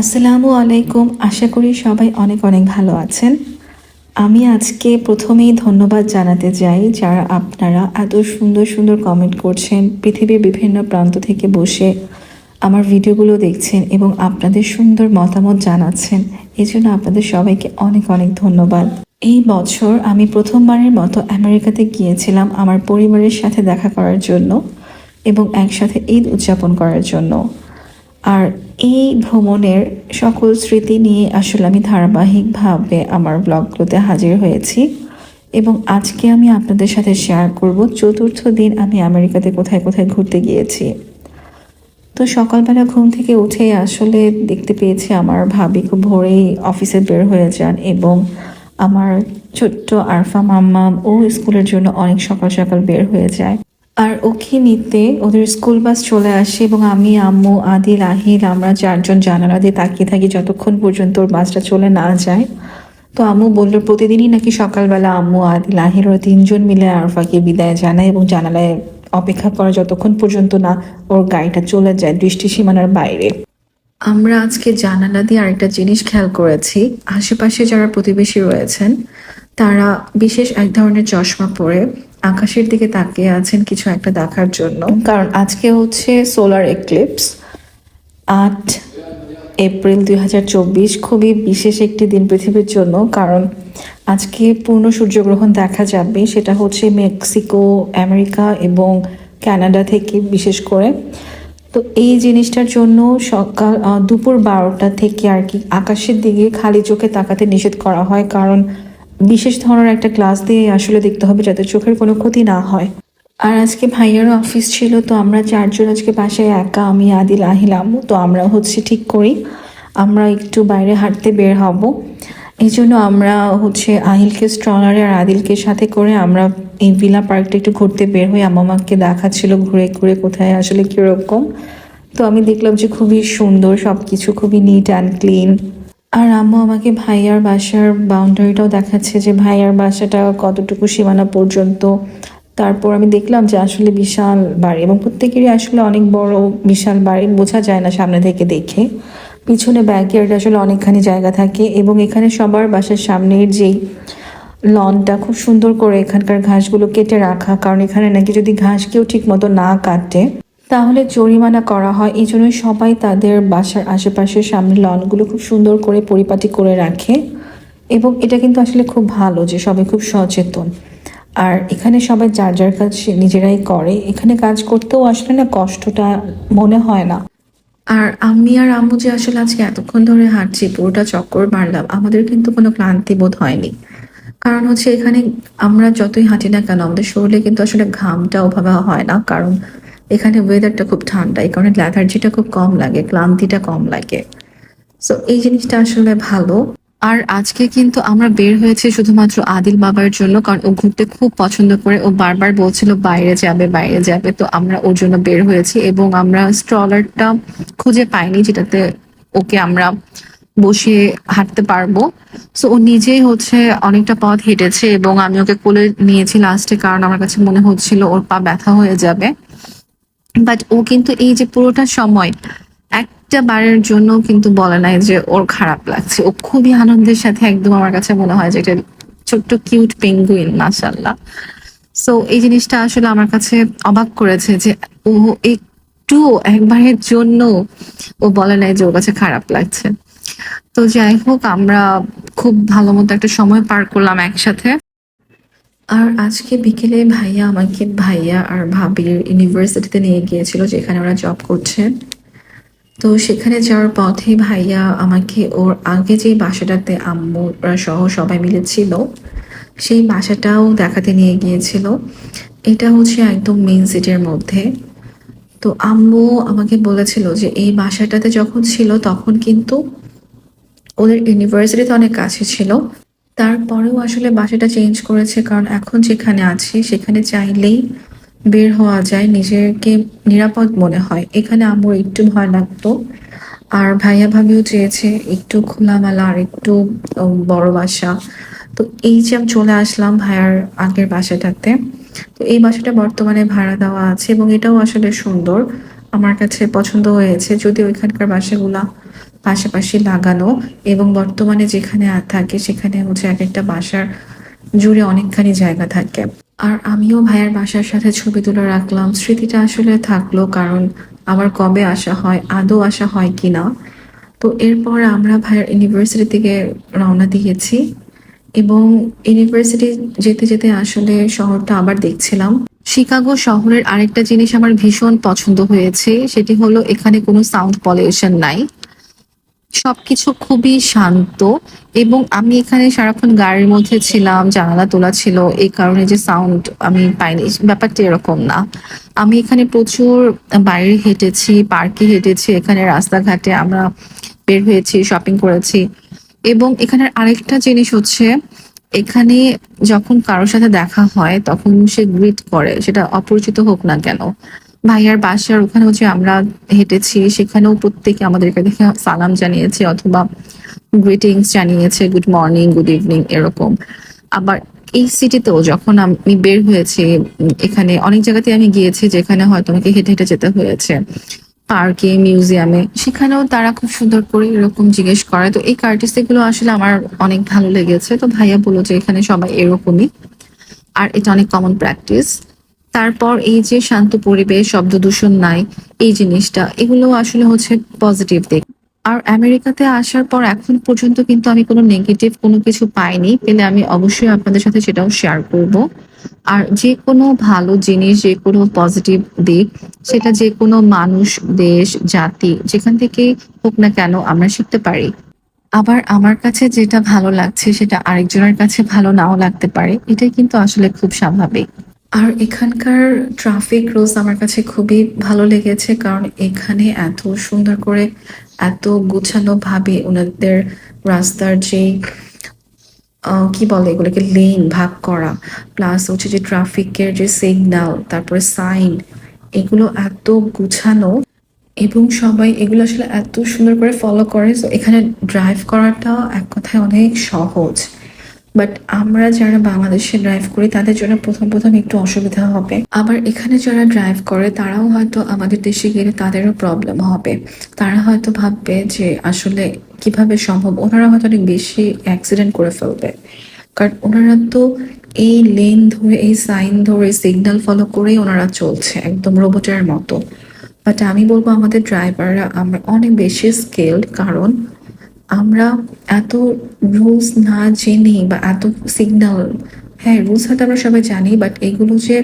আসসালামু আলাইকুম। আশা করি সবাই অনেক অনেক ভালো আছেন। আমি আজকে প্রথমেই ধন্যবাদ জানাতে চাই যারা আপনারা এত সুন্দর সুন্দর কমেন্ট করছেন, পৃথিবীর বিভিন্ন প্রান্ত থেকে বসে আমার ভিডিওগুলো দেখছেন এবং আপনাদের সুন্দর মতামত জানাচ্ছেন। এই জন্য আপনাদের সবাইকে অনেক অনেক ধন্যবাদ। এই বছর আমি প্রথমবারের মতো আমেরিকাতে গিয়েছিলাম আমার পরিবারের সাথে দেখা করার জন্য এবং একসাথে ঈদ উদযাপন করার জন্য। আর এই ভ্রমণের সকল স্মৃতি নিয়ে আসলে আমি ধারাবাহিকভাবে আমার ব্লগগুলোতে হাজির হয়েছি। এবং আজকে আমি আপনাদের সাথে শেয়ার করব, চতুর্থ দিন আমি আমেরিকাতে কোথায় কোথায় ঘুরতে গিয়েছি। তো সকালবেলা ঘুম থেকে উঠে আসলে দেখতে পেয়েছি আমার ভাবি খুব ভোরেই অফিসে বের হয়ে যান এবং আমার ছোট্ট আরফা মাম্মাম ও স্কুলের জন্য অনেক সকাল সকাল বের হয়ে যায়। আর ওকে নিতে ওদের স্কুল বাস চলে আসে এবং আমি, আম্মু আদিল আহিল আমরা চারজন জানালা দিয়ে তাকিয়ে থাকি যতক্ষণ পর্যন্ত ওর বাসটা চলে না যায়। তো আম্মু বলল, প্রতিদিনই নাকি সকালবেলা আম্মু আদিল আহিল ওরা তিনজন মিলে আরফাকে বিদায় জানায় এবং জানালায় অপেক্ষা করা যতক্ষণ পর্যন্ত না ওর গাড়িটা চলে যায় দৃষ্টি সীমানার বাইরে। আমরা আজকে জানালা দিয়ে আরেকটা জিনিস খেয়াল করেছি। আশেপাশে যারা প্রতিবেশী রয়েছেন, তারা বিশেষ এক ধরনের চশমা পরে আকাশের দিকে তাকিয়ে আছেন কিছু একটা দেখার জন্য। কারণ আজকে হচ্ছে সোলার এক্লিপস আট এপ্রিল দু হাজার চব্বিশ, খুবই বিশেষ একটি দিন পৃথিবীর জন্য, কারণ আজকে পূর্ণ সূর্যগ্রহণ দেখা যাবে, সেটা হচ্ছে মেক্সিকো, আমেরিকা এবং কানাডা থেকে বিশেষ করে। তো এই জিনিসটার জন্য সকাল দুপুর বারোটা থেকে আর কি আকাশের দিকে খালি চোখে তাকাতে নিষেধ করা হয়, কারণ বিশেষ ধরনের একটা গ্লাস দিয়ে আসলে দেখতে হবে যাতে চোখের কোনো ক্ষতি না হয়। আর আজকে ভাইয়ারও অফিস ছিল, তো আমরা চারজন আজকে বাসায় একা, আমি আদিল আহিলাম তো আমরা হচ্ছে ঠিক করি। আমরা একটু বাইরে হাঁটতে বের হব। এই জন্য আমরা হচ্ছে আহিলকে স্ট্রলারে আর আদিলকে সাথে করে আমরা এই ভিলা পার্কটা একটু ঘুরতে বের হই। আমাকে দেখাচ্ছিল ঘুরে ঘুরে কোথায় আসলে কীরকম। তো আমি দেখলাম যে খুবই সুন্দর সব কিছু খুবই নিট অ্যান্ড ক্লিন আর আম্মু আমাকে ভাইয়ার বাসার বাউন্ডারিটাও দেখাচ্ছে যে ভাইয়ার বাসাটা কতটুকু সীমানা পর্যন্ত। তারপর আমি দেখলাম যে আসলে বিশাল বাড়ি এবং প্রত্যেকেরই আসলে অনেক বড় বিশাল বাড়ি, বোঝা যায় না সামনে থেকে দেখে। পিছনে ব্যাকয়ার্ডে আসলে অনেকখানি জায়গা থাকে এবং এখানে সবার বাসার সামনের যেই লনটা খুব সুন্দর করে এখানকার ঘাসগুলো কেটে রাখা, কারণ এখানে নাকি যদি ঘাস কেউ ঠিক মতো না কাটে তাহলে জরিমানা করা হয়। এই জন্যই সবাই তাদের বাসার আশেপাশের সামনে লনগুলো খুব সুন্দর করে পরিপাটি করে রাখে। এবং এটা কিন্তু আসলে খুব ভালো যে সবাই খুব সচেতন। আর এখানে সবাই যার যার কাজ নিজেরাই করে। এখানে কাজ করতেও আসলে না কষ্টটা মনে হয় না। আর আমি আর আম্মু যে আসলে আজকে এতক্ষণ ধরে হাঁটছি, পুরোটা চক্কর মারলাম, আমাদের কিন্তু কোনো ক্লান্তি বোধ হয়নি। কারণ হচ্ছে এখানে আমরা যতই হাঁটি না কেন, আমাদের শরীরে কিন্তু আসলে ঘামটা ওভাবে হয় না। কারণ এখানে ওয়েদারটা খুব ঠান্ডা, এই কারণে ল্যাথার্জিটা খুব কম লাগে, ক্লান্তিটা কম লাগে। সো এই জিনিসটা আসলে ভালো। আর আজকে কিন্তু আমরা বের হয়েছে শুধুমাত্র আদিল বাবার জন্য, কারণ ও ঘুরতে খুব পছন্দ করে। ও বারবার বলছিল, বাইরে যাবে বাইরে যাবে। তো আমরা ওর জন্য বের হয়েছি এবং আমরা স্ট্রলারটা খুঁজে পাইনি যেটাতে ওকে আমরা বসিয়ে হাঁটতে পারব। সো ও নিজেই হচ্ছে অনেকটা পথ হেঁটেছে এবং আমি ওকে কোলে নিয়েছি লাস্টে কারণ আমার কাছে মনে হচ্ছিল ওর পা ব্যথা হয়ে যাবে। বাট ও কিন্তু এই যে পুরোটা সময় একটা বারের জন্য কিন্তু বলে নাই যে ওর খারাপ লাগছে। ও খুবই আনন্দের সাথে একদম আমার কাছে মনে হয় যে এটা ছোট্ট কিউট পেঙ্গুইন মাসাল্লাহ সো এই জিনিসটা আসলে আমার কাছে অবাক করেছে যে ও একটু একবারের জন্য ও বলে নাই যে ওর কাছে খারাপ লাগছে। তো যাই হোক, আমরা খুব ভালো মতো একটা সময় পার করলাম একসাথে। আর আজকে বিকেলে ভাইয়া আমাকে, ভাইয়া আর ভাবির ইউনিভার্সিটিতে নিয়ে গিয়েছিল যেখানে ওরা জব করছেন তো সেখানে যাওয়ার পথে ভাইয়া আমাকে ওর আগে যে বাসাটাতে আম্মুরা সহ সবাই মিলে ছিল, সেই বাসাটাও দেখাতে নিয়ে গিয়েছিল। এটা হচ্ছে একদম মেইন সিটির মধ্যে। তো আম্মু আমাকে বলেছিল যে এই বাসাটাতে যখন ছিল তখন কিন্তু ওদের ইউনিভার্সিটিতে অনেক কাছে ছিল। তারপরেও আসলে বাসাটা চেঞ্জ করেছে, কারণ এখন যেখানে আছি সেখানে চাইলেই বের হওয়া যায়, নিজেকে নিরাপদ মনে হয়। এখানে আমার একটু ভয় লাগতো, আর ভাইয়া ভাবিও চেয়েছে একটু খোলামেলা, আর একটু বড় বাসা। তো এই যে আমি চলে আসলাম ভাইয়ার আগের বাসাটাতে। তো এই বাসাটা বর্তমানে ভাড়া দেওয়া আছে এবং এটাও আসলে সুন্দর। আমার কাছে পছন্দ হয়েছে যদি এখানকার বাসাগুলা পাশাপাশি লাগানো এবং বর্তমানে যেখানে থাকে সেখানে হচ্ছে এক একটা বাসার জুড়ে অনেকখানি জায়গা থাকে। আর আমিও ভাইয়ের বাসার সাথে ছবি তুলে রাখলাম। স্মৃতিটা আসলে থাকল কারণ আবার কবে আসা হয়, আদৌ আসা হয় কি না তো এরপর আমরা ভাইয়ের ইউনিভার্সিটি থেকে রওনা দিয়েছি এবং ইউনিভার্সিটি যেতে যেতে আসলে শহরটা আবার দেখছিলাম। শিকাগো শহরের আরেকটা জিনিস আমার ভীষণ পছন্দ হয়েছে, সেটি হলো এখানে কোনো সাউন্ড পলিউশন নাই। সবকিছু খুবই শান্ত এবং আমি এখানে সারাক্ষণ গাড়ির মধ্যে ছিলাম, জানালা তোলা ছিল, এই কারণে যে সাউন্ড আমি পাইনি। ব্যাপারটা এরকম না। আমি এখানে প্রচুর বাইরে হেঁটেছি, পার্কে হেঁটেছি, এখানে রাস্তাঘাটে আমরা বের হয়েছি শপিং করেছি এবং এখানের আরেকটা জিনিস হচ্ছে, এখানে যখন কারোর সাথে দেখা হয়, তখন সে গ্রিট করে, সেটা অপরিচিত হোক না কেন। ভাইয়ার বাসার ওখানে হচ্ছে আমরা হেঁটেছি, সেখানেও প্রত্যেকে আমাদেরকে দেখে সালাম জানিয়েছে অথবা গ্রিটিংস জানিয়েছে গুড মর্নিং গুড ইভিনিং এরকম। আবার এই সিটিতেও যখন আমি বের হয়েছি, এখানে অনেক জায়গাতে আমি গিয়েছি যেখানে হয়তো আমাকে হেঁটে হেঁটে যেতে হয়েছে। পার্কে মিউজিয়ামে সেখানেও তারা খুব সুন্দর করে এরকম জিজ্ঞেস করে। তো এই কার্টিসি গুলো আসলে আমার অনেক ভালো লেগেছে। তো ভাইয়া বলল যে এখানে সবাই এরকমই। আর এটা অনেক কমন প্র্যাকটিস তারপর এই যে শান্ত পরিবেশ, শব্দ দূষণ নাই, এই জিনিসটা, এগুলো আসলে হচ্ছে পজিটিভ দিক। আর আমেরিকাতে আসার পর এখন পর্যন্ত কিন্তু আমি কোনো নেগেটিভ কোনো কিছু পাইনি, পেলে আমি অবশ্যই আপনাদের সাথে সেটাও শেয়ার করব। আর যে কোনো ভালো জিনিস, যে কোনো পজিটিভ দিক, সেটা যে কোনো মানুষ, দেশ, জাতি, যেখান থেকে হোক না কেন আমরা শিখতে পারি। আবার আমার কাছে যেটা ভালো লাগছে, সেটা আরেকজনের কাছে ভালো নাও লাগতে পারে, এটাই কিন্তু আসলে খুব স্বাভাবিক। আর এখানকার ট্রাফিক রুলস আমার কাছে খুবই ভালো লেগেছে, কারণ এখানে এত সুন্দর করে, এত গুছানো ভাবে ওনাদের রাস্তার যে কি বলে এগুলোকে লেন ভাগ করা প্লাস হচ্ছে যে ট্রাফিকের যে সিগন্যাল তারপরে সাইন এগুলো এত গুছানো এবং সবাই এগুলো আসলে এত সুন্দর করে ফলো করে তো এখানে ড্রাইভ করাটা এক কথায় অনেক সহজ। বাট আমরা যারা বাংলাদেশে ড্রাইভ করি, তাদের জন্য প্রথম প্রথম একটু অসুবিধা হবে। আবার এখানে যারা ড্রাইভ করে, তারাও হয়তো আমাদের দেশে গেলে তাদেরও প্রবলেম হবে। তারা হয়তো ভাববে যে আসলে কীভাবে সম্ভব, ওনারা হয়তো অনেক বেশি অ্যাক্সিডেন্ট করে ফেলবে। কারণ ওনারা তো এই লেন ধরে, এই সাইন ধরে সিগন্যাল ফলো করেই ওনারা চলছে, একদম রোবটের মতো। বাট আমি বলব আমাদের ড্রাইভাররা আমরা অনেক বেশি স্কেলড কারণ আমরা এত রুলস না জেনে বা এত সিগন্যাল হ্যাঁ রুলস হয়তো আমরা সবাই জানি বাট এগুলো যে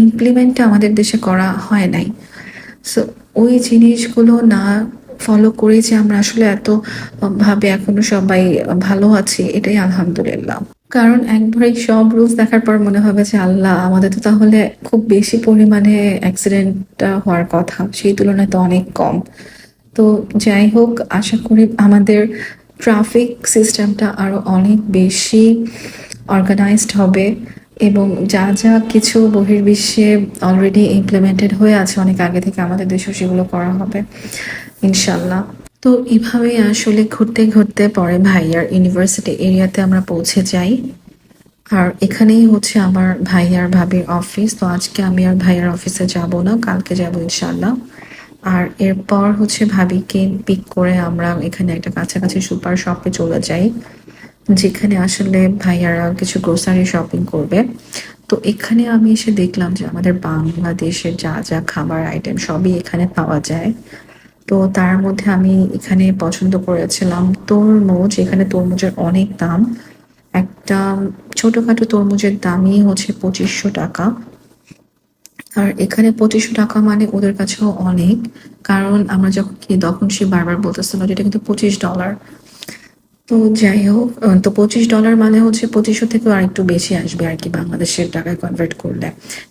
ইমপ্লিমেন্টটা আমাদের দেশে করা হয় নাই। সো ওই জিনিসগুলো না ফলো করে যে আমরা আসলে এত ভাবে এখনও সবাই ভালো আছি, এটাই আলহামদুলিল্লাহ। কারণ একবার সব রুলস দেখার পর মনে হবে যে আল্লাহ, আমাদের তো তাহলে খুব বেশি পরিমাণে অ্যাক্সিডেন্টটা হওয়ার কথা, সেই তুলনায় তো অনেক কম। তো যাই হোক, আশা করি আমাদের ট্রাফিক সিস্টেমটা আরও অনেক বেশি অর্গানাইজড হবে এবং যা যা কিছু বহির্বিশ্বে অলরেডি ইমপ্লিমেন্টেড হয়ে আছে, অনেক আগে থেকে আমাদের দেশেও সেগুলো করা হবে, ইনশাল্লাহ। তো এভাবেই আসলে ঘুরতে ঘুরতে পরে ভাইয়ার ইউনিভার্সিটি এরিয়াতে আমরা পৌঁছে যাই। আর এখানেই হচ্ছে আমার ভাইয়ার ভাবির অফিস তো আজকে আমি আর ভাইয়ার অফিসে যাব না, কালকে যাব ইনশাল্লাহ। আর এরপর হচ্ছে ভাবিকে পিক করে আমরা এখানে একটা কাছাকাছি সুপার শপে চলে যাই, যেখানে আসলে ভাইয়ারা কিছু গ্রোসারি শপিং করবে। তো এখানে আমি এসে দেখলাম যে আমাদের বাংলাদেশের যা যা খাবার আইটেম সবই এখানে পাওয়া যায়। তো তার মধ্যে আমি এখানে পছন্দ করেছিলাম তরমুজ। এখানে তরমুজের অনেক দাম। একটা ছোটখাটো তরমুজের দামই হচ্ছে পঁচিশশো টাকা। আর এখানে পঁচিশশো টাকা মানে ওদের কাছেও অনেক, কারণ আমরা যখন কিনি তখন সে বারবার বলতেছিল এটা কিন্তু পঁচিশ ডলার তো যাই হোক তো পঁচিশ ডলার মানে হচ্ছে পঁচিশশো থেকে আর একটু বেশি আসবে আর কি বাংলাদেশের টাকায় কনভার্ট করলে।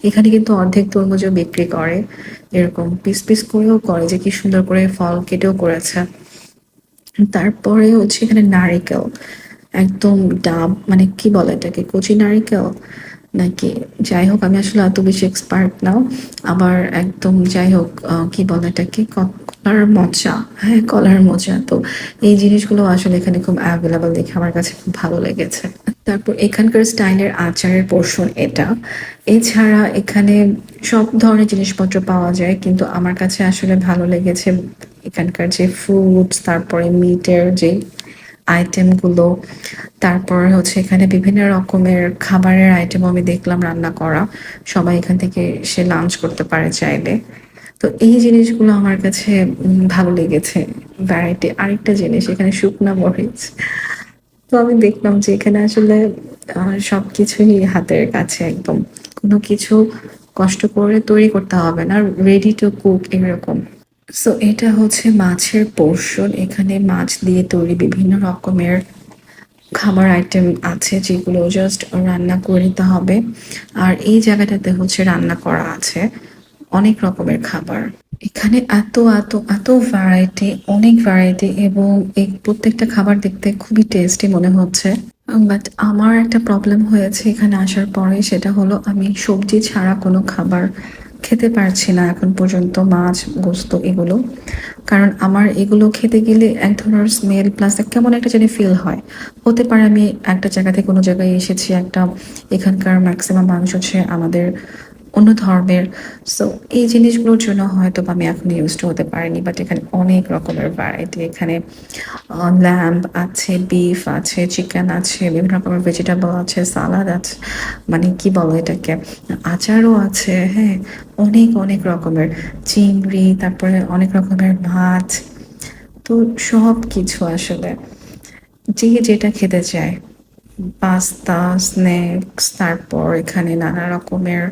এখানে কিন্তু অর্ধেক তরমুজও বিক্রি করে, এরকম পিস পিস করেও করে, যে কি সুন্দর করে ফল কেটেও করেছে। তারপরে হচ্ছে এখানে নারিকেল, একদম ডাব মানে কি বলে এটাকে, কচি নারিকেল নাকি? যাই হোক, আমি আসলে এত বেশি এক্সপার্ট নাও আবার একদম যাই হোক কি বলে এটাকে? কলার মোচা হ্যাঁ কলার মোচা তো এই জিনিসগুলো আসলে এখানে খুব অ্যাভেলেবল দেখে আমার কাছে খুব ভালো লেগেছে। তারপর এখানকার স্টাইলের আচারের পোর্শন এটা। এছাড়া এখানে সব ধরনের জিনিসপত্র পাওয়া যায়, কিন্তু আমার কাছে আসলে ভালো লেগেছে এখানকার যে ফ্রুটস তারপরে মিটের যে আইটেমগুলো তারপর হচ্ছে এখানে বিভিন্ন রকমের খাবারের আইটেম আমি দেখলাম রান্না করা। সবাই এখান থেকে সে লাঞ্চ করতে পারে চাইলে। তো এই জিনিসগুলো আমার কাছে ভালো লেগেছে। ভ্যারাইটি আরেকটা জিনিস এখানে শুকনা মরিচ। তো আমি দেখলাম যে এখানে আসলে আহ, সবকিছুই হাতের কাছে একদম। কোনো কিছু কষ্ট করে তৈরি করতে হবে না রেডি টু কুক এরকম। সো এটা হচ্ছে মাছের পোর্শন এখানে মাছ দিয়ে তৈরি বিভিন্ন রকমের খাবার আইটেম আছে যেগুলো জাস্ট রান্না করে নিতে হবে। আর এই জায়গাটাতে হচ্ছে রান্না করা আছে অনেক রকমের খাবার। এখানে এত এত এত ভ্যারাইটি অনেক ভ্যারাইটি এবং এই প্রত্যেকটা খাবার দেখতে খুবই টেস্টি মনে হচ্ছে। বাট আমার একটা প্রবলেম হয়েছে এখানে আসার পরে, সেটা হলো আমি সবজি ছাড়া কোনো খাবার খেতে পারছি না এখন পর্যন্ত, মাছ, গোস্ত এগুলো। কারণ আমার এগুলো খেতে গেলে এক ধরনের স্মেল প্লাস কেমন একটা জানি ফিল হয়। হতে পারে আমি একটা জায়গা থেকে কোনো জায়গায় এসেছি, একটা এখানকার ম্যাক্সিমাম মাংস হচ্ছে আমাদের অন্য ধর্মের। সো এই জিনিসগুলোর জন্য হয়তো বা আমি এখন ইউজ হতে পারিনি বাট এখানে অনেক রকমের ভ্যারাইটি এখানে ল্যাম্প আছে বিফ আছে চিকেন আছে, বিভিন্ন রকমের ভেজিটেবল আছে সালাদ আছে মানে কি বলো এটাকে? আচারও আছে হ্যাঁ অনেক অনেক রকমের। চিংড়ি, তারপরে অনেক রকমের মাছ তো সব কিছু আসলে যে যেটা খেতে চায়। পাস্তা স্ন্যাক্স তারপর এখানে নানা রকমের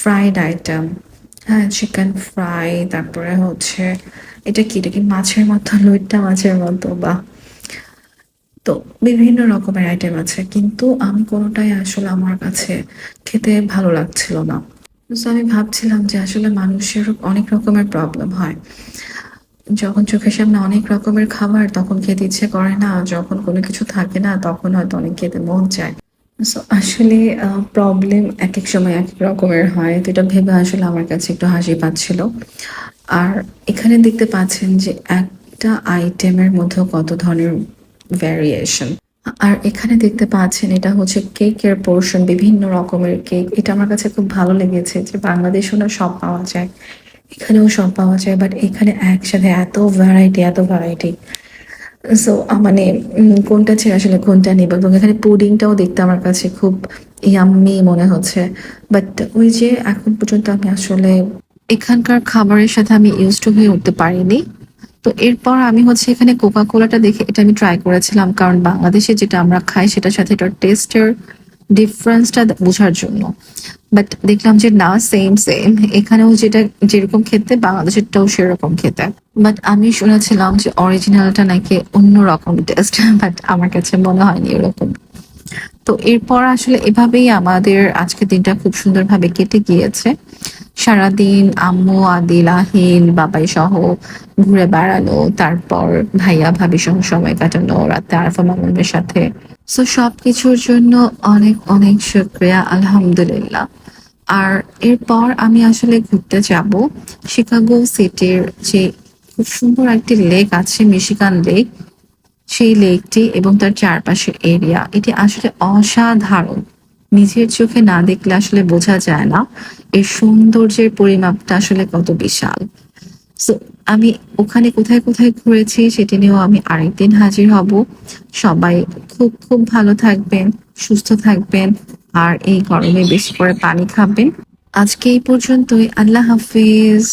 ফ্রাইড আইটেম হ্যাঁ চিকেন ফ্রাই তারপরে হচ্ছে, এটা কি এটা কি মাছের মতো, লইট্টা মাছের মতো বা তো বিভিন্ন রকমের আইটেম আছে, কিন্তু আমি কোনোটাই আসলে আমার কাছে খেতে ভালো লাগছিল না। তো আমি ভাবছিলাম যে আসলে মানুষের অনেক রকমের প্রবলেম হয়। যখন চোখের সামনে অনেক রকমের খাবার, তখন খেতে ইচ্ছে করে না, যখন কোনো কিছু থাকে না, তখন হয়তো অনেক খেতে মন চায়। সো আসলে প্রবলেম এক এক সময় এক এক রকমের হয়। তো এটা ভেবে আসলে আমার কাছে একটু হাসি পাচ্ছিল। আর এখানে দেখতে পাচ্ছেন যে একটা আইটেমের মধ্যে কত ধরনের ভ্যারিয়েশন আর এখানে দেখতে পাচ্ছেন এটা হচ্ছে কেকের পোর্শন বিভিন্ন রকমের কেক এটা আমার কাছে খুব ভালো লেগেছে যে বাংলাদেশেও না সব পাওয়া যায়। এখানেও সব পাওয়া যায় বাট এখানে একসাথে এত ভ্যারাইটি এত ভ্যারাইটি সো মানে কোনটা ছেড়ে আসলে কোনটা নিব? এবং এখানে পুডিংটাও দেখতে আমার কাছে খুব ইয়াম্মি মনে হচ্ছে। বাট ওই যে এখন পর্যন্ত আমি আসলে এখানকার খাবারের সাথে আমি ইউজ টু হয়ে উঠতে পারিনি। তো এরপর আমি হচ্ছে এখানে কোকা কোলাটা দেখে এটা আমি ট্রাই করেছিলাম, কারণ বাংলাদেশে যেটা আমরা খাই সেটার সাথে এটার টেস্টের ডিফারেন্সটা বোঝার জন্য। বাট দেখলাম যে না সেম সেম এখানেও যেটা যেরকম খেতে, বাংলাদেশেরটাও সেরকম খেতে। বাট আমি শুনেছিলাম যে অরিজিনালটা নাকি অন্য রকম টেস্ট বাট আমার কাছে মনে হয়নি এরকম। তো এরপর আসলে এভাবেই আমাদের আজকের দিনটা খুব সুন্দরভাবে কেটে গিয়েছে। সারাদিন আম্মু আদিল আহিল বাবাই সহ ঘুরে বেড়ানো তারপর ভাইয়া ভাবি সহ সময় কাটানো, রাতে আরফা মামুনের সাথে। সো সবকিছুর জন্য অনেক অনেক শুক্রিয়া, আলহামদুলিল্লাহ। আর এরপর আমি আসলে ঘুরতে যাব শিকাগো সিটির যে খুব সুন্দর একটি লেক আছে, মিশিগান লেক। সেই লেকটি এবং তার চারপাশের এরিয়া, এটি আসলে অসাধারণ। নিজের চোখে না দেখলে আসলে বোঝা যায় না এর সৌন্দর্যের পরিমাপটা আসলে কত বিশাল। আমি ওখানে কোথায় কোথায় ঘুরেছি সেটি নিয়েও আমি আরেকদিন হাজির হব। সবাই খুব খুব ভালো থাকবেন, সুস্থ থাকবেন আর এই গরমে বেশি করে পানি খাবেন। আজকে এই পর্যন্তই, আল্লাহ হাফিজ।